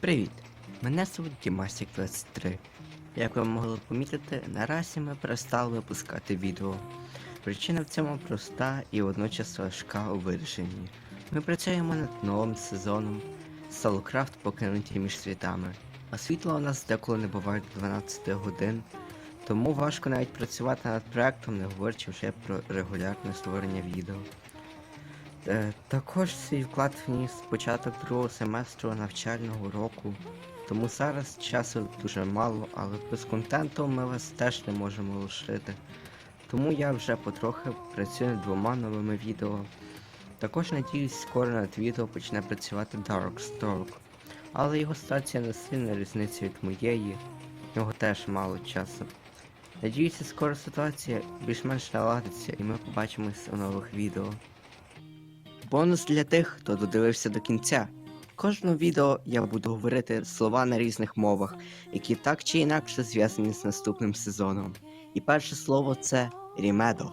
Привіт! Мене звуть Дімасік 23. Як ви могли помітити, наразі ми перестали випускати відео. Причина в цьому проста і водночас важка у вирішенні. Ми працюємо над новим сезоном SoloCraft покинуті між світами, а світла у нас деколи не буває до 12 годин, тому важко навіть працювати над проектом, не говорячи вже про регулярне створення відео. Е, також свій вклад вніс початок другого семестру навчального року, тому зараз часу дуже мало, але без контенту ми вас теж не можемо лишити. Тому я вже потрохи працюю над двома новими відео. Також надіюсь, скоро над відео почне працювати Darkstalk, але його стація не сильна різниця від моєї, в нього теж мало часу. Надіюся, скоро ситуація більш-менш наладиться і ми побачимось у нових відео. Бонус для тих, хто додивився до кінця. В кожному відео я буду говорити слова на різних мовах, які так чи інакше зв'язані з наступним сезоном. І перше слово це Рімедо.